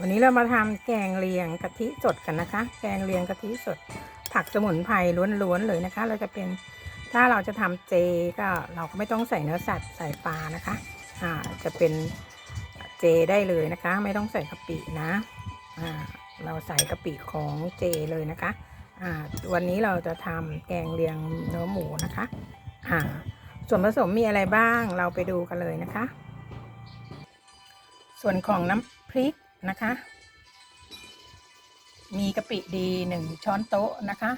วันนี้เรามาทำแกงเลียงกะทิสดกันนะคะ แกงเลียงกะทิสด ผักสมุนไพรล้วนๆเลยนะคะ เราจะเป็นถ้าเราจะทำเจก็เราก็ไม่ต้องใส่เนื้อสัตว์ใส่ปลานะคะอ่าจะเป็นเจได้เลยนะคะ ไม่ต้องใส่กะปินะอ่าเราใส่กะปิของเจเลยนะคะอ่าวันนี้เราจะทำแกงเลียงเนื้อหมูนะคะส่วนผสมมีอะไรบ้างเราไปดูกันเลยนะคะ ส่วนของน้ำพริกนะคะ มีกะปิดีหนึ่งช้อนโต๊ะนะคะ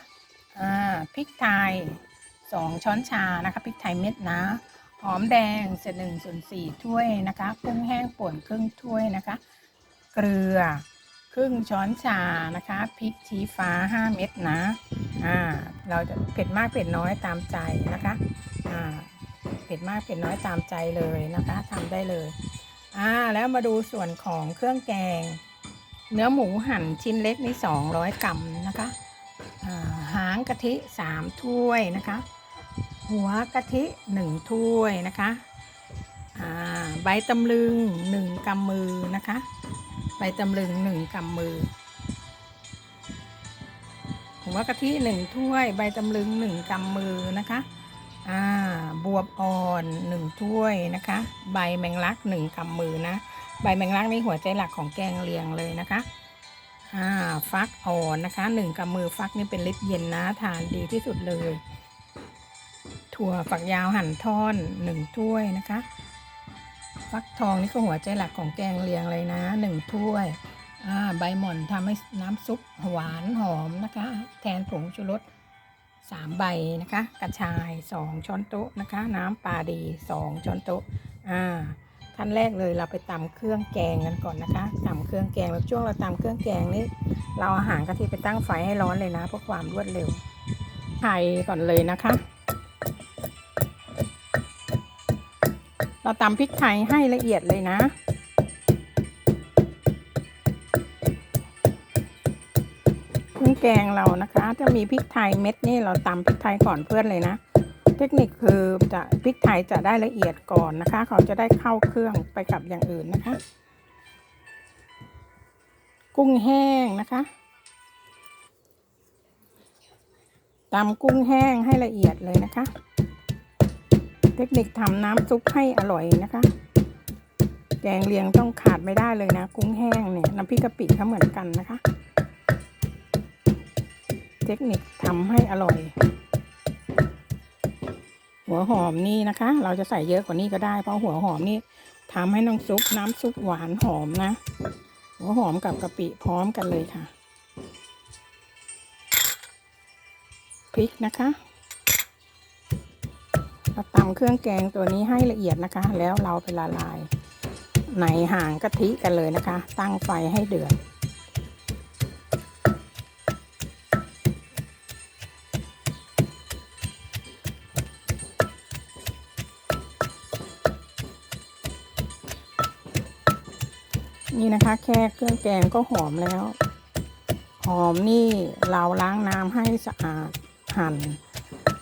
พริกไทยสองช้อนชานะคะพริกไทยเม็ดนะหอมแดงเศษหนึ่งส่วนสี่ถ้วยนะคะกุ้งแห้งป่นครึ่งถ้วยนะคะ เกลือครึ่งช้อนชานะคะพริกชี้ฟ้า 5 เม็ดนะอ่าเราจะเผ็ดมากเผ็ดน้อยตามใจนะคะอ่าเผ็ดมากเผ็ดน้อยตามใจเลยนะคะทำได้เลย อ่าแล้วมาดูส่วนของเครื่องแกง เนื้อหมูหั่นชิ้นเล็กนี่200 กรัมนะคะหางกะทิ 3 ถ้วยนะคะ หัวกะทิ 1 ถ้วยนะคะใบตำลึง 1กำมือนะคะ ใบตำลึง 1กำมือ หัวกะทิ 1 ถ้วย ใบตำลึง 1กำมือนะคะ อ่าบวบอ่อนหนึ่งถ้วยนะคะ ใบแมงลักหนึ่งกำมือนะ ใบแมงลักนี่หัวใจหลักของแกงเลียงเลยนะคะอ่าฟักอ่อนนะคะหนึ่งกำมือฟักนี่เป็นลิตรเย็นนะทานดีที่สุดเลย ถั่วฝักยาวหั่นท่อนหนึ่งถ้วยนะคะ ฟักทองนี่ก็หัวใจหลักของแกงเลียงเลยนะหนึ่งถ้วยอ่าใบหม่อนทำให้น้ำซุปหวานหอมนะคะ แทนผงชูรส สามใบนะคะ กระชายสองช้อนโต๊ะนะคะ น้ำปลาดีสองช้อนโต๊ะอ่าขั้นแรกเลยเราไปตำเครื่องแกงกันก่อนนะคะตำเครื่องแกงแล้วช่วงเราตำเครื่องแกงนี่เราอาหางกะทิไปตั้งไฟให้ร้อนเลยนะเพื่อความรวดเร็วไข่ก่อนเลยนะคะ เราตำพริกไทยให้ละเอียดเลยนะ แกงเรานะคะ ถ้ามีพริกไทยเม็ดนี่เราตำพริกไทยก่อนเพื่อนเลยนะ เทคนิคคือจะพริกไทยจะได้ละเอียดก่อนนะคะ เขาจะได้เข้าเครื่องไปกับอย่างอื่นนะคะ กุ้งแห้งนะคะตำกุ้งแห้งให้ละเอียดเลยนะคะ เทคนิคทำน้ำซุปให้อร่อยนะคะ แกงเลียงต้องขาดไม่ได้เลยนะ กุ้งแห้งเนี่ยน้ำพริกกะปิเขาเหมือนกันนะคะ เทคนิคทำให้อร่อย หัวหอมนี่นะคะ เราจะใส่เยอะกว่านี้ก็ได้ เพราะหัวหอมนี่ทำให้น้ำซุปน้ำซุปหวานหอมนะ หัวหอมกับกะปิพร้อมกันเลยค่ะพริกนะคะเราตำเครื่องแกงตัวนี้ให้ละเอียดนะคะ แล้วเราไปละลายในหางกะทิกันเลยนะคะ ตั้งไฟให้เดือด นี่นะคะแค่เครื่องแกงก็หอมแล้ว หอมนี่เราล้างน้ำให้สะอาดหั่น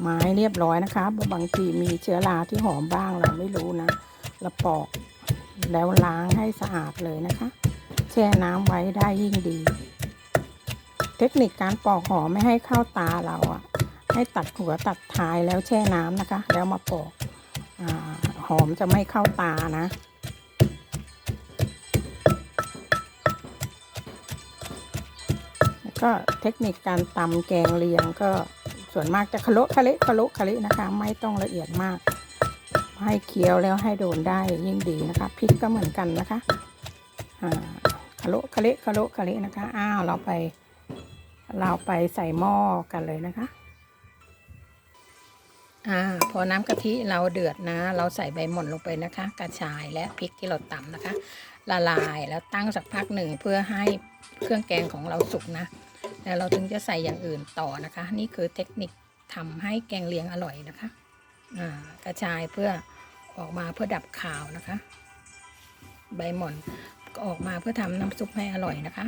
ไม้เรียบร้อยนะคะบางทีมีเชื้อราที่หอมบ้างเราไม่รู้นะเราปอกแล้วล้างให้สะอาดเลยนะคะ แช่น้ำไว้ได้ยิ่งดี เทคนิคการปอกหอมไม่ให้เข้าตาเราอะให้ตัดหัวตัดท้ายแล้วแช่น้ำนะคะ แล้วมาปอกอหอมจะไม่เข้าตานะ ก็เทคนิคการตำแกงเลียงก็ส่วนมากจะคะโละคะเละคะโละคะเละนะคะ ไม่ต้องละเอียดมาก ให้เคี้ยวแล้วให้โดนได้ยิ่งดีนะคะพริกก็เหมือนกันนะคะคะโละคะเละคะโละคะเละนะคะอ้าวเราไป เราไปใส่หม้อกันเลยนะคะอ่าพอน้ำกะทิเราเดือดนะ เราใส่ใบหม่อนลงไปนะคะ กระชายและพริกที่เราตำนะคะ ละลายแล้วตั้งสักพักหนึ่งเพื่อให้เครื่องแกงของเราสุกนะ แล้วเราถึงจะใส่อย่างอื่นต่อนะคะ นี่คือเทคนิคทำให้แกงเลียงอร่อยนะคะกระชายเพื่อออกมาเพื่อดับขาวนะคะ ใบหม่อนก็ออกมาเพื่อทำน้ำซุปให้อร่อยนะคะ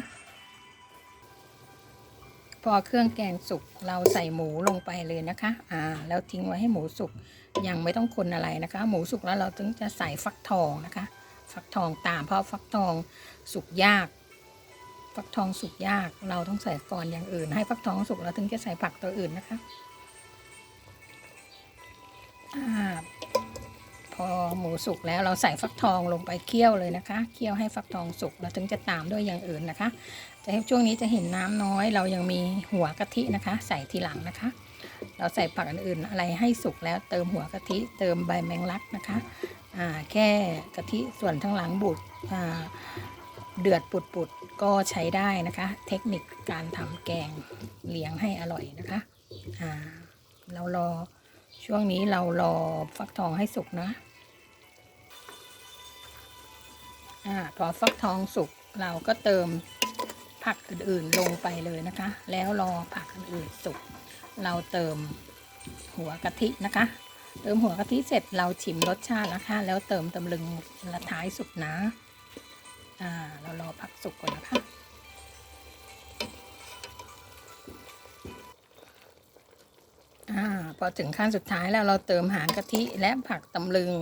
พอเครื่องแกงสุกเราใส่หมูลงไปเลยนะคะอ่าแล้วทิ้งไว้ให้หมูสุกยังไม่ต้องคนอะไรนะคะ หมูสุกแล้วเราถึงจะใส่ฟักทองนะคะ ฟักทองตามเพราะฟักทองสุกยาก ฟักทองสุกยาก เราต้องใส่ก่อนอย่างอื่น ให้ฟักทองสุกเราถึงจะใส่ผักตัวอื่นนะคะอพอหมูสุกแล้วเราใส่ฟักทองลงไปเคี่ยวเลยนะคะ เคี่ยวให้ฟักทองสุกเราถึงจะตามด้วยอย่างอื่นนะคะจะให้ช่วงนี้จะเห็นน้ำน้อย เรายังมีหัวกะทินะคะ ใส่ทีหลังนะคะ เราใส่ผักอื่นๆอะไรให้สุกแล้วเติมหัวกะทิเติมใบแมงลักนะคะแค่กะทิส่วนทั้งหลังบุดอ่า เดือดปุดๆก็ใช้ได้นะคะ เทคนิคการทำแกงเลี้ยงให้อร่อยนะคะอ่าเรารอช่วงนี้เรารอฟักทองให้สุกนะอาพอฟักทองสุกเราก็เติมผักอื่นๆลงไปเลยนะคะ แล้วรอผักอื่นๆสุก เราเติมหัวกะทินะคะ เติมหัวกะทิเสร็จเราชิมรสชาตินะคะ แล้วเติมตำลึงละท้ายสุดนะ อ่า เรารอผักสุกก่อนนะคะ อ่า พอถึงขั้นสุดท้ายแล้วเราเติมหางกะทิและผักตำลึง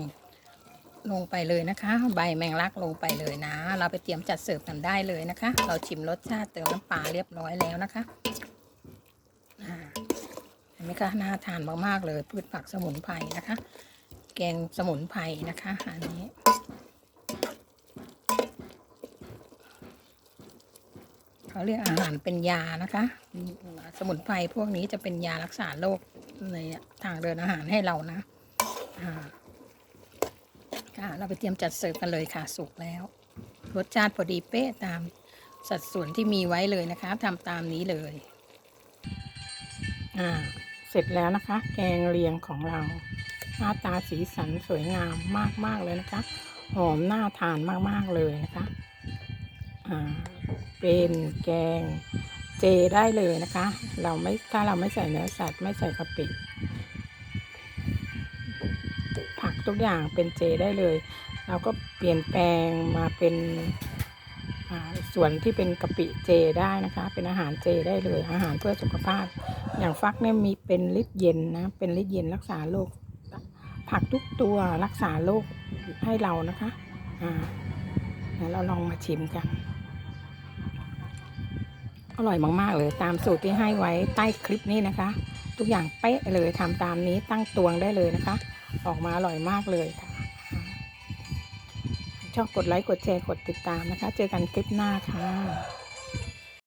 ลงไปเลยนะคะ ใบแมงลักลงไปเลยนะ เราไปเตรียมจัดเสิร์ฟกันได้เลยนะคะ เราชิมรสชาติเติมน้ำปลาเรียบร้อยแล้วนะคะเห็นไหมคะน่าทานมากๆเลยพืชผักสมุนไพรนะคะ แกงสมุนไพรนะคะอันนี้ เขาเรียกอาหารเป็นยานะคะ สมุนไพรพวกนี้จะเป็นยารักษาโรคในทางเดินอาหารให้เรานะค่ะเราไปเตรียมจัดเสิร์ฟกันเลยค่ะสุกแล้วรสชาติพอดีเป๊ะตามสัดส่วนที่มีไว้เลยนะคะทำตามนี้เลยอ่าเสร็จแล้วนะคะ แกงเลียงของเราหน้าตาสีสันสวยงามมากๆเลยนะคะ หอมน่าทานมากๆเลยนะคะ เป็นแกงเจได้เลยนะคะ เราไม่ถ้าเราไม่ใส่เนื้อสัตว์ไม่ใส่กะปิ ผักทุกอย่างเป็นเจได้เลย เราก็เปลี่ยนแปลงมาเป็นส่วนที่เป็นกะปิเจได้นะคะ เป็นอาหารเจได้เลย อาหารเพื่อสุขภาพ อย่างฟักเนี่ยมีเป็นฤทธิ์เย็นนะ เป็นฤทธิ์เย็นรักษาโรคผักทุกตัวรักษาโรคให้เรานะคะ อ่าเดี๋ยวเราลองมาชิมกัน อร่อยมาก ๆ เลยตามสูตรที่ให้ไว้ใต้คลิปนี้นะคะ ทุกอย่างเป๊ะเลยทำตามนี้ตั้งตวงได้เลยนะคะ ออกมาอร่อยมากเลยค่ะ ชอบกดไลค์กดแชร์กดติดตามนะคะ เจอกันคลิปหน้าค่ะ